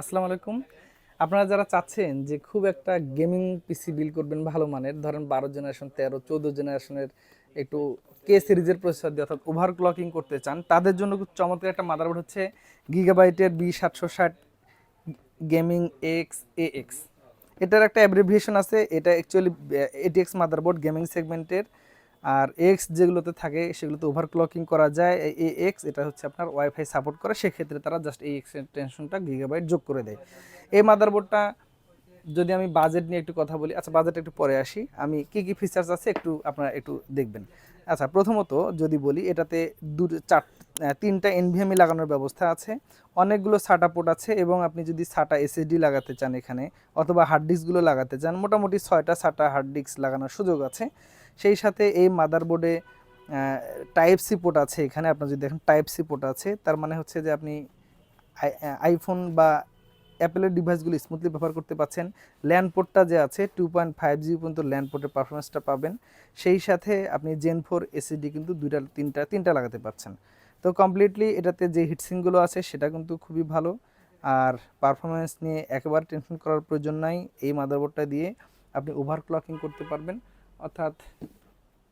আসসালামু আলাইকুম। আপনারা যারা চাচ্ছেন যে খুব একটা গেমিং পিসি বিল করবেন ভালো মানের, ধরেন বারো জেনারেশন তেরো, চোদ্দ জেনারেশনের একটু কে সিরিজের প্রসেসর দিয়ে অর্থাৎ ওভার ক্লকিং করতে চান, তাদের জন্য খুব চমৎকার একটা মাদারবোর্ড হচ্ছে গিগাবাইটের বি সাতশো ষাট গেমিং এক্স এ এক্স এটার একটা অ্যাব্রিভিয়েশন আছে, এটা অ্যাকচুয়ালি এটিএক্স মাদারবোর্ড গেমিং সেগমেন্টের আর এক্স যেগুলোতে থাকে সেগুলোতে ওভার ক্লকিং করা যায়। এ এক্স এটা হচ্ছে আপনার ওয়াইফাই সাপোর্ট করে, সেক্ষেত্রে তারা জাস্ট এই এক্সটেনশনটা গিগাবাইট যোগ করে দেয়। এই মাদারবোর্ডটা যদি আমি বাজেট নিয়ে একটু কথা বলি আচ্ছা বাজেট একটু পরে আসি। আমি কি কি ফিচার্স আছে একটু আপনারা একটু দেখবেন। আচ্ছা প্রথমত যদি বলি, এটাতে দু চার তিনটা এনভিএমই লাগানোর ব্যবস্থা আছে। অনেকগুলো সাটা পোর্ট আছে এবং আপনি যদি সাটা এসএসডি লাগাতে চান এখানে অথবা হার্ড ডিস্কগুলো লাগাতে চান, মোটামুটি ছয়টা সাটা হার্ড ডিস্ক লাগানোর সুযোগ আছে। সেই সাথে এই মাদারবোর্ডে টাইপ সি পোর্ট আছে এখানে, আপনার যদি দেখেন টাইপ সি পোর্ট আছে, তার মানে হচ্ছে যে আপনি আইফোন বা অ্যাপেলের ডিভাইসগুলো স্মুথলি ব্যবহার করতে পারছেন। ল্যান্ড পোর্টটা যে আছে টু পয়েন্ট ফাইভ জি পর্যন্ত ল্যান্ড পোর্টের পারফরমেন্সটা পাবেন। সেই সাথে আপনি জেন ফোর এসিডি কিন্তু দুইটা, তিনটা তিনটা লাগাতে পারছেন। তো কমপ্লিটলি এটাতে যে হিটসিংগুলো আছে, সেটা কিন্তু খুবই ভালো। আর পারফরমেন্স নিয়ে একেবারে টেনশন করার প্রয়োজন নাই। এই মাদারবোর্ডটা দিয়ে আপনি ওভার ক্লকিং করতে পারবেন। অর্থাৎ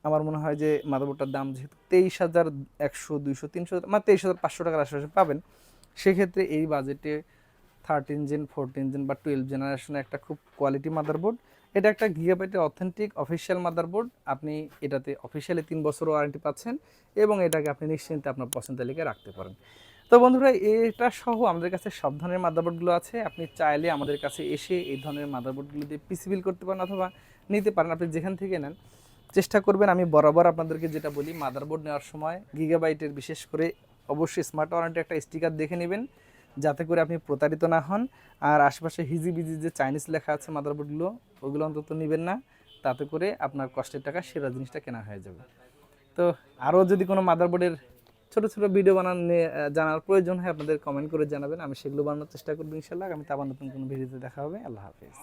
আমার মনে হয় যে মাদারবোর্ডটার দাম যেহেতু তেইশ হাজার একশো, দুইশো, তিনশো মানে তেইশ হাজার পাঁচশো টাকার আশেপাশে পাবেন, সেক্ষেত্রে এই বাজেটে থার্টিন জেন ফোরটিন জেন বা টুয়েলভ জেনারেশনের একটা খুব কোয়ালিটি মাদারবোর্ড। এটা একটা গিগাবাইটের অথেন্টিক অফিসিয়াল মাদারবোর্ড। আপনি এটাতে অফিসিয়ালি তিন বছর ওয়ারেন্টি পাচ্ছেন এবং এটাকে আপনি নিশ্চিন্তে আপনার পছন্দ তালিকায় রাখতে পারেন। তো বন্ধুরা, এটা সহ আমাদের কাছে সব ধরনের মাদারবোর্ডগুলো আছে। আপনি চাইলে আমাদের কাছে এসে এই ধরনের মাদারবোর্ডগুলো দিয়ে পিসি বিল করতে পারেন অথবা নিতে পারেন। আপনি যেখান থেকে নেন, চেষ্টা করবেন আমি বরাবর আপনাদেরকে যেটা বলি, মাদারবোর্ড নেওয়ার সময় গিগাবাইটের বিশেষ করে অবশ্যই স্মার্ট ওয়ারেন্টি একটা স্টিকার দেখে নেবেন, যাতে করে আপনি প্রতারিত না হন। আর আশেপাশে হিজি বিজি যে চাইনিজ লেখা আছে মাদারবোর্ডগুলো, ওগুলো অন্তত নেবেন না, তাতে করে আপনার কষ্টের টাকা সেরা জিনিসটা কেনা হয়ে যাবে। তো আরও যদি কোনো মাদারবোর্ডের ছোট ছোট ভিডিও বানানো নিয়ে, জানার প্রয়োজন হয় আপনাদের কমেন্ট করে জানাবেন। আমি সেগুলো বানানোর চেষ্টা করব ইনশাল্লাহ। আমি আবার নতুন কোনো ভিডিওতে দেখা হবে। আল্লাহ হাফিজ।